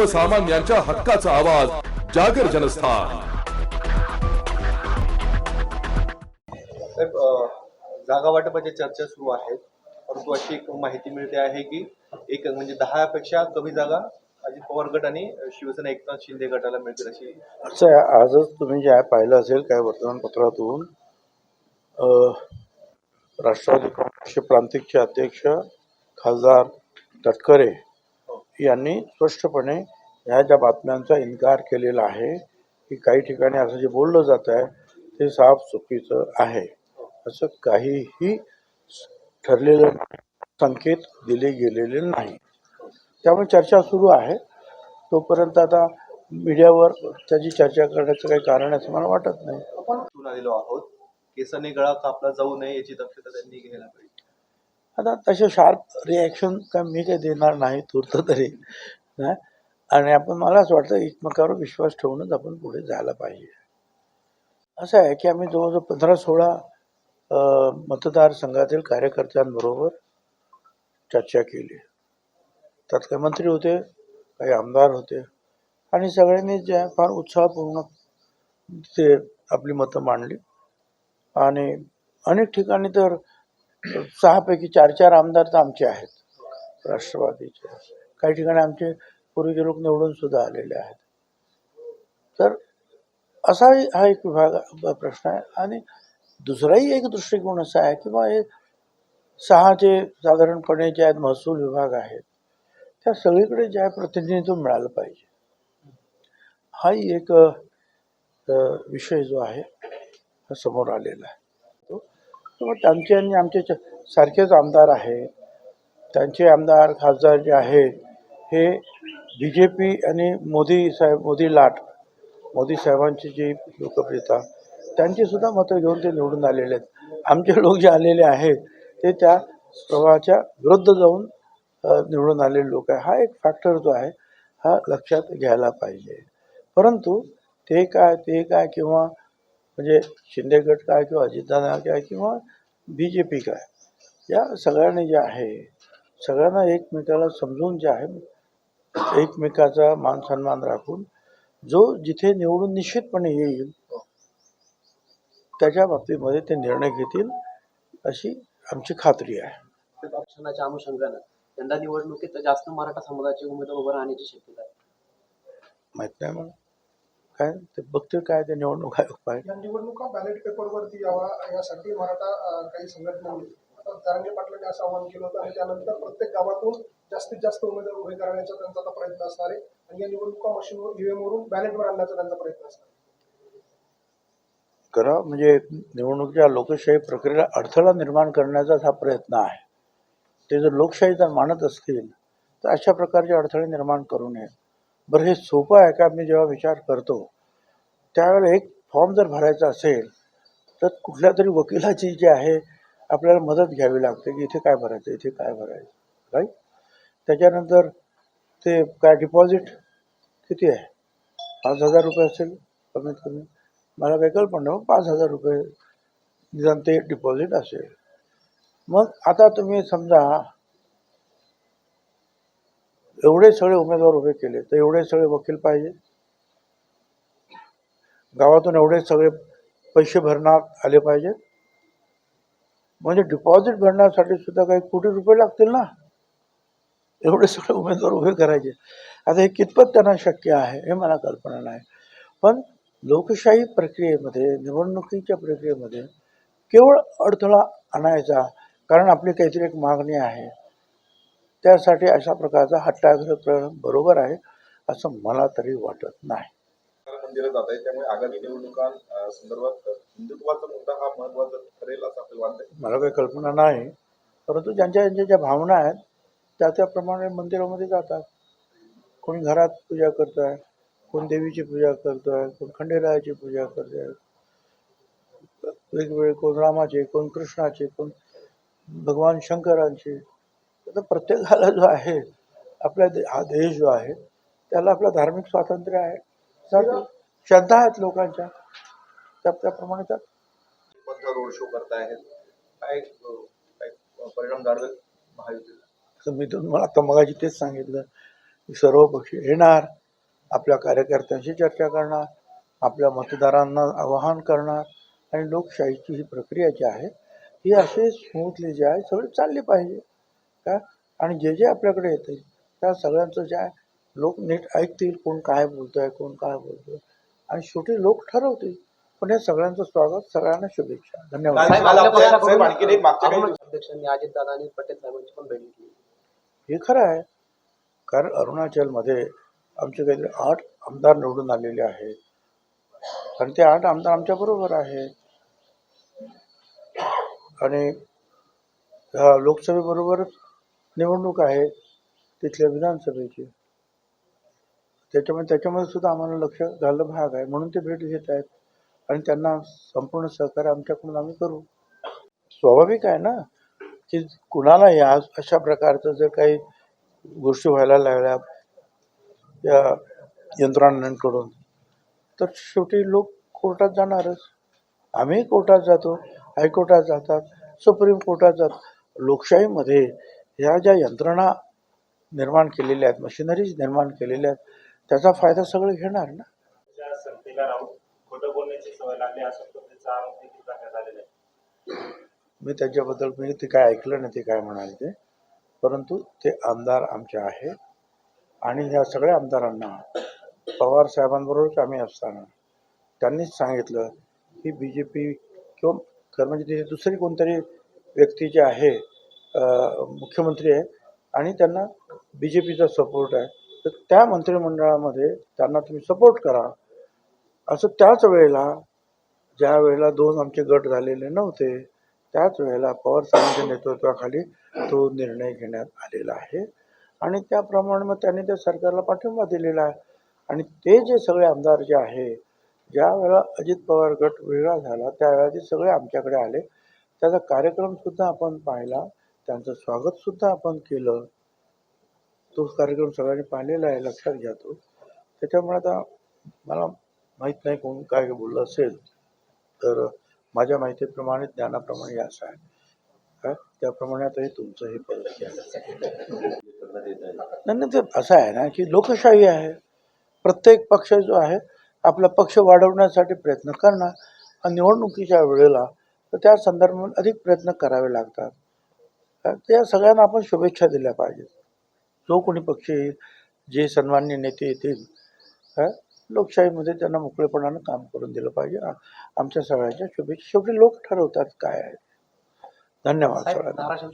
सर्वसामान्यांच्या हक्काचा आवाज जागर जनस्थान. जागा वाटपाच्या चर्चा सुरू आहेत. परंतु अशी एक माहिती मिळते आहे की एक म्हणजे दहापेक्षा कमी जागा अजित पवार गट आणि शिवसेना एकनाथ शिंदे गटाला मिळतील अशी असं आजच तुम्ही जे पाहिलं असेल काय वर्तमानपत्रातून अ, राष्ट्रवादी काँग्रेसचे प्रांतिकचे अध्यक्ष खासदार तटकरे यांनी स्पष्टपणे ह्या ज्या बातम्यांचा इन्कार केलेला आहे की काही ठिकाणी असं जे बोललं जात आहे ते साफ चुकीचं आहे. असं काहीही ठरलेलं संकेत दिले गेलेले नाही. त्यामुळे चर्चा सुरू आहे. तोपर्यंत आता मीडियावर त्याची चर्चा करण्याचं काही कारण असं मला वाटत नाही. आपण आलेलो आहोत. केसाने गळा कापला जाऊ नये याची दक्षता त्यांनी घ्यायला पाहिजे. आता तसे शार्प रिॲक्शन काय मी काही देणार नाही तूर्त तरी आणि आपण मला असं वाटतं एकमेकावर विश्वास ठेवूनच आपण पुढे जायला पाहिजे. असं आहे की आम्ही जवळजवळ पंधरा सोळा मतदारसंघातील कार्यकर्त्यांबरोबर चर्चा केली. त्यात काही मंत्री होते काही आमदार होते. आणि सगळ्यांनी जे फार उत्साहपूर्ण ते आपली मतं मांडली. आणि अनेक ठिकाणी तर सहापैकी चार चार आमदार तर आमचे आहेत. राष्ट्रवादीचे. काही ठिकाणी आमचे पूर्वीचे लोक निवडून सुद्धा आलेले आहेत. तर असाही हा एक विभाग प्रश्न आहे. आणि दुसराही एक दृष्टिकोन असा आहे की बा हे सहा जे साधारणपणे जे आहेत महसूल विभाग आहेत त्या सगळीकडे जे आहे प्रतिनिधित्व मिळालं पाहिजे. हाही एक विषय जो आहे हा समोर आलेला आहे. तर त्यांचे आणि आमचे च- सारखेच आमदार आहेत. त्यांचे आमदार खासदार जे आहेत हे बी जे पी आणि मोदी साहेब मोदी लाट मोदी साहेबांची जी लोकप्रियता त्यांचीसुद्धा मतं घेऊन ते निवडून आलेले आहेत. आमचे लोक जे आलेले आहेत ते त्या प्रवाहाच्या विरुद्ध जाऊन निवडून आलेले लोक आहे हा एक फॅक्टर जो आहे हा लक्षात घ्यायला पाहिजे. परंतु ते काय ते काय किंवा म्हणजे शिंदे गट काय किंवा अजितदादा काय किंवा बी जे पी काय या सगळ्यांनी जे आहे सगळ्यांना एकमेकाला समजून जे आहे एकमेकाचा मान सन्मान राखून जो जिथे निवडून निश्चितपणे येईल त्याच्या बाबतीमध्ये ते निर्णय घेतील अशी आमची खात्री आहे. पक्षाच्या अनुषंगानं यंदा निवडणुकीत जास्त मराठा समाजाचे उमेदवार उभं राहण्याची शक्यता आहे. माहीत नाही मला. काय? ते बघतील काय ते निवडणूक आयोग पाहिजे. या निवडणुका बॅलेट पेपरवरती यावा यासाठी मराठा अं, काही संघटनांनी आता जारंगे पाटलांनी असं आवाहन केलं होतं आणि त्यानंतर प्रत्येक गावातून जास्तीत जास्त उमेदवार उभे करण्याचा त्यांचा आता प्रयत्न असणार आहे. आणि या निवडणुका मशीनवर ईव्हीएम वरून बॅलेटवर आणण्याचा त्यांचा प्रयत्न असणार आहे. करा म्हणजे निवडणुकीच्या लोकशाही प्रक्रियेला अडथळा निर्माण करण्याचाच हा प्रयत्न आहे. ते जर लोकशाही जर मानत असतील तर अशा प्रकारचे अडथळे निर्माण करू नये. बरं हे सोपं आहे का? मी जेव्हा विचार करतो त्यावेळेला एक फॉर्म जर भरायचा असेल तर कुठल्या तरी वकिलाची जी आहे आपल्याला मदत घ्यावी लागते की इथे काय भरायचं इथे काय भरायचं राईट त्याच्यानंतर ते काय डिपॉझिट किती आहे? पाच हजार रुपये असेल कमीत कमी. मला काही कल्पना नाही, पाच हजार रुपये निदान ते डिपॉझिट असेल. मग आता तुम्ही समजा एवढे सगळे उमेदवार उभे केले तर एवढे सगळे वकील पाहिजे. गावातून एवढे सगळे पैसे भरण्यात आले पाहिजेत म्हणजे डिपॉझिट भरण्यासाठी सुद्धा काही कोटी रुपये लागतील ना? एवढे सगळे उमेदवार उभे करायचे. आता हे कितपत त्यांना शक्य आहे हे मला कल्पना नाही. पण लोकशाही प्रक्रियेमध्ये निवडणुकीच्या प्रक्रियेमध्ये केवळ अडथळा आणायचा कारण आपली काहीतरी एक मागणी आहे. त्यासाठी अशा प्रकारचा हट्टाग्रह करणं बरोबर आहे असं मला तरी वाटत नाही. मंदिरात जात आहे त्यामुळे आगामी संदर्भात हिंदुत्वाचा मुद्दा हा महत्त्वाचा ठरेल असं आपल्याला वाटतंय. मला काही कल्पना नाही परंतु ज्यांच्या ज्यांच्या ज्या भावना आहेत त्या त्याप्रमाणे मंदिरामध्ये जातात. कोणी घरात पूजा करत आहे कोण देवीची पूजा करतो आहे कोण खंडेरायाची पूजा करत आहे वेगवेगळे कोण रामाचे कोण कृष्णाचे कोण भगवान शंकरांचे आता प्रत्येकाला जो आहे आपल्या दे हा देश जो आहे त्याला आपलं धार्मिक स्वातंत्र्य आहे. श्रद्धा आहेत लोकांच्या. त्या त्याप्रमाणे त्या बद्ध रोड शो करतायत काय परिणाम जाणवेल महायुतीला? तर मी तुम्हाला आता मगाशी तेच सांगितलं. सर्व पक्ष येणार आपल्या कार्यकर्त्यांशी चर्चा करणार आपल्या मतदारांना आवाहन करणार आणि लोकशाहीची ही प्रक्रिया जी आहे ही अशी स्मूथली जी आहे सगळी चालली पाहिजे. का? आणि जे जे आपल्याकडे येतील त्या सगळ्यांचं जे आहे लोक नीट ऐकतील कोण काय बोलतोय कोण काय बोलतोय. आणि शेवटी लोक ठरवतील. पण या सगळ्यांचं स्वागत सगळ्यांना शुभेच्छा. धन्यवाद. अध्यक्षांनी अजितदादा आणि पटेल साहेबांची पण भेट घेतली. हे खरं आहे. कारण अरुणाचलमध्ये आमचे काहीतरी आठ आमदार निवडून आलेले आहेत. आणि ते आठ आमदार आमच्या बरोबर आहे आणि लोकसभेबरोबरच निवडणूक आहे तिथल्या विधानसभेची. त्याच्यामुळे त्याच्यामध्ये सुद्धा आम्हाला लक्ष घालणं भाग आहे. म्हणून ते भेट घेत आहेत. आणि त्यांना संपूर्ण सहकार्य आमच्याकडून आम्ही करू. स्वाभाविक आहे ना की कुणाला या अशा प्रकारचं जर काही गोष्टी व्हायला लागल्या या यंत्रणांकडून तर शेवटी लोक कोर्टात जाणारच. आम्ही कोर्टात जातो हायकोर्टात जातात सुप्रीम कोर्टात जातात लोकशाहीमध्ये ह्या ज्या यंत्रणा निर्माण केलेल्या आहेत मशिनरीज निर्माण केलेल्या आहेत त्याचा फायदा सगळे घेणार ना? मी त्याच्याबद्दल मी ते काय ऐकलं नाही ते काय म्हणाले ते. परंतु ते आमदार आमचे आहे आणि ह्या सगळ्या आमदारांना पवार साहेबांबरोबरच आम्ही असताना त्यांनीच सांगितलं की बी जे पी किंवा खरं म्हणजे दुसरी कोणतरी व्यक्ती जे आहे मुख्यमंत्री आहे आणि त्यांना बी जे पीचा सपोर्ट आहे. तर त्या मंत्रिमंडळामध्ये त्यांना तुम्ही सपोर्ट करा. असं त्याच वेळेला ज्या वेळेला दोन आमचे गट झालेले नव्हते त्याच वेळेला पवार साहेबांच्या नेतृत्वाखाली तो निर्णय घेण्यात आलेला आहे. आणि त्याप्रमाणे मग त्यांनी त्या सरकारला पाठिंबा दिलेला आहे. आणि ते जे सगळे आमदार जे आहे ज्या वेळेला अजित पवार गट वेगळा झाला त्यावेळेला ते सगळे आमच्याकडे आले. त्याचा कार्यक्रमसुद्धा आपण पाहिला. त्यांचं स्वागतसुद्धा आपण केलं. तो कार्यक्रम सगळ्यांनी पाहिलेला आहे लक्षात घ्या तो. त्याच्यामुळे आता मला माहीत नाही कोण काय बोललं असेल. तर माझ्या माहितीप्रमाणे ज्ञानाप्रमाणे असं आहे. काय त्याप्रमाणे आता हे तुमचं हे पद्धती नाही नाही, ते असं आहे ना की लोकशाही आहे. प्रत्येक पक्ष जो आहे आपला पक्ष वाढवण्यासाठी प्रयत्न करणार. आणि निवडणुकीच्या वेळेला तर त्या संदर्भात अधिक प्रयत्न करावे लागतात. त्या सगळ्यांना आपण शुभेच्छा दिल्या पाहिजेत. जो कोणी पक्ष येईल जे सन्मान्य नेते येतील लोकशाहीमध्ये त्यांना मोकळेपणानं काम करून दिलं पाहिजे. आमच्या सगळ्यांच्या शुभेच्छा. शेवटी लोक ठरवतात काय आहे. धन्यवाद सगळ्यांना.